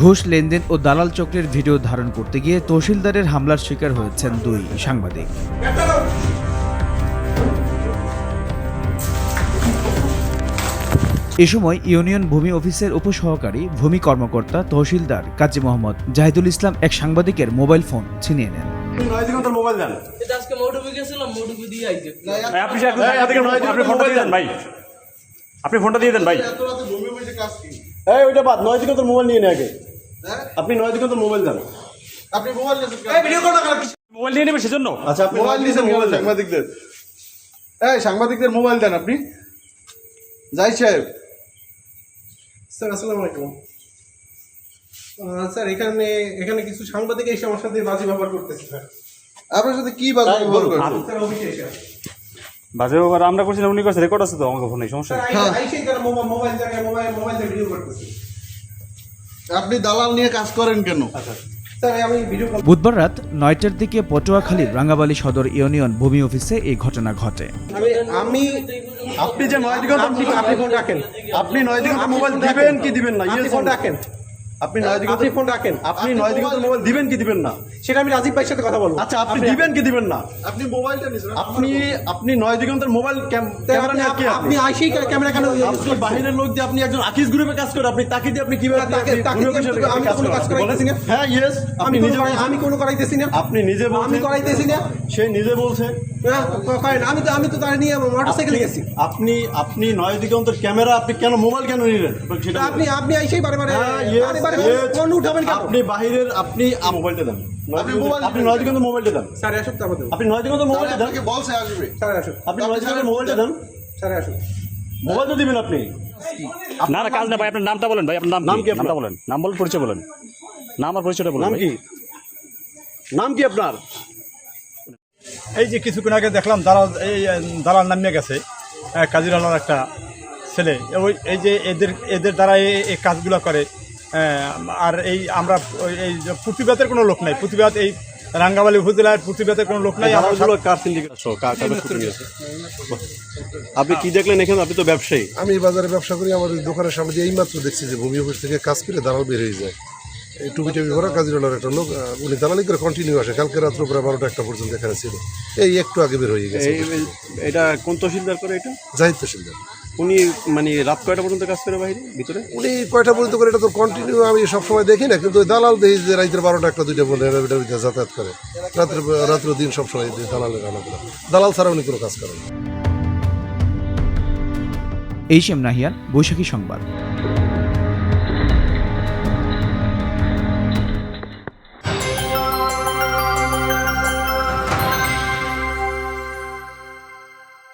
ঘুষ, লেনদেন ও দালাল চক্রের ভিডিও ধারণ করতে গিয়ে তহসিলদারের হামলার শিকার হয়েছেন দুই সাংবাদিক। এ সময় ইউনিয়ন ভূমি অফিসের উপসহকারী, ভূমি কর্মকর্তা তহসিলদার কাজী মোহাম্মদ জাহিদুল ইসলাম এক সাংবাদিকের মোবাইল ফোন ছিনিয়ে নেন। নয় আপনি ফোনটা দিয়ে দেন ভাই ওইটা বাদ, নয় দিকে তোর মোবাইল নিয়ে নে আগে। আপনি নয় দিকে তোর মোবাইল দেন। আপনি মোবাইল নিয়েছেন কেন? মোবাইল নিয়ে নেবে সেজন্য? আচ্ছা আপনি মোবাইল নিয়েছেন কেন সাংবাদিকদের। এই সাংবাদিকদের মোবাইল দেন আপনি। যাই সাহেব। স্যার আসসালামু আলাইকুম। স্যার এখানে এখানে কিছু সাংবাদিক এসে আমার সাথে বাজি ব্যবহার করতেছে স্যার। আপনার সাথে কি বাজে ব্যবহার করছে? স্যার অফিসে এসে বাজে ব্যাপার আমরা করছিলাম উনি করছে রেকর্ড আছে তো আমাকে ফোনে সমস্যা মোবাইল মোবাইল মোবাইল মোবাইল দিয়ে ভিডিও করতেছে। আপনি দালাল নিয়ে কাজ করেন কেন? স্যার আমি ভিডিও কল বুধবার রাত নয়টার দিকে পটুয়াখালীর রাঙ্গাবালী সদর ইউনিয়ন ভূমি অফিসে এই ঘটনা ঘটে। আমি আপনি যে নয় দিগন্ত আপনি আপনি ফোন রাখেন। আপনি নয় দিগন্ত মোবাইল দিবেন কি দিবেন না? ইয়ে ফোন রাখেন। আপনি ফোন রাখেন। আপনি মোবাইল দিবেন কি দিবেন না? সেটা আমি রাজীব ভাইয়ের সাথে কথা বলব। আচ্ছা আপনি দিবেন কি দিবেন না? আপনি মোবাইলটা নিয়েছেন আপনি আপনি মোবাইল ক্যামেরা নিয়ে কি আপনি? আপনি আইসেই ক্যামেরা কেন আপনি বাহিরের লোক দিয়ে আপনি একজন আকিস গ্রুপে কাজ করে আপনি তাকে দিয়ে আপনি কীভাবে তাকে- আমি কোনো কাজ? করাইতেছি না। হ্যাঁ ইয়েস আপনি নিজে আমি কোনো করাইতেছি না। আপনি নিজে আমি করাইতেছি না। সে নিজে বলছে। হ্যাঁ। আমি তো আমি তো তার নিয়ে মোটরসাইকেলে গেছি। আপনি আপনি নয় দিগন্তের ক্যামেরা আপনি কেন মোবাইল কেন নিলেন? সেটা আপনি আপনি আইসেই বারে বারে হ্যাঁ. ফোন উঠাবেন আপনি বাহিরের আপনি আ, মোবাইলটা দেন। আপনি মোবাইল আপনি নয় দিগন্তের মোবাইলটা দেন। স্যার আসুক তারপর আপনি নয় মোবাইলটা দেন। আপনাকে বলছে আসবে। স্যার আসুক। আপনি নয় দিগন্তের মোবাইলটা দেন। আসুক। দিবেন আপনি। না না কাজ না ভাই আপনার নামটা বলেন ভাই আপনার নাম নাম কি? নামটা বলেন। নাম বলেন পরিচয় বলেন। নাম আর পরিচয়টা বলেন নাম কি? নাম কি আপনার? এই যে কিছুক্ষণ আগে দেখলাম দালাল এই দালাল নামিয়ে গেছে কাজিরালার একটা ছেলে। ওই এই যে এদের এদের দ্বারা এই এই কাজগুলো করে আর এই আমরা এই যে প্রতিবাদের কোনো লোক নাই। প্রতিবাদ এই রাঙ্গাবালি উপজেলার প্রতিবাদের কোনো লোক নাই। আমরা দালালগুলো কার সিন্ডিকেট কার কার শুটিং গেছে আপনি কি দেখলেন এখানে? আপনি তো ব্যবসায়ী। আমি এই বাজারে ব্যবসা করি আমার দোকানের সামনে দিয়ে এইমাত্র দেখছি যে ভূমি অফিস থেকে কাজ করে দালাল বের হয়ে যায়। এই টুপি টুপি ভরা কাজিরালার একটা লোক উনি দালালি করে কন্টিনিউ আসে। কালকে রাত্র প্রায় বারোটা একটা পর্যন্ত এখানে ছিল। এই একটু আগে বের হয়ে গেছে। এটা কোন তহসিলদার করে এটা? জাহিদ তহসিলদার। উনি মানে রাত কয়টা পর্যন্ত কাজ করে বাইরে ভিতরে? উনি কয়টা পর্যন্ত করে এটা তো কন্টিনিউ আমি সবসময় দেখি না কিন্তু ওই দালাল দেখি যে রাত্রে বারোটা একটা দুইটা বলে ভিতরে যাতায়াত করে। রাত্রে রাত্র দিন সবসময় এই দালালের রান্না করে দালাল ছাড়া উনি কোনো কাজ করেন এইচ এম নাহিয়ান বৈশাখী সংবাদ।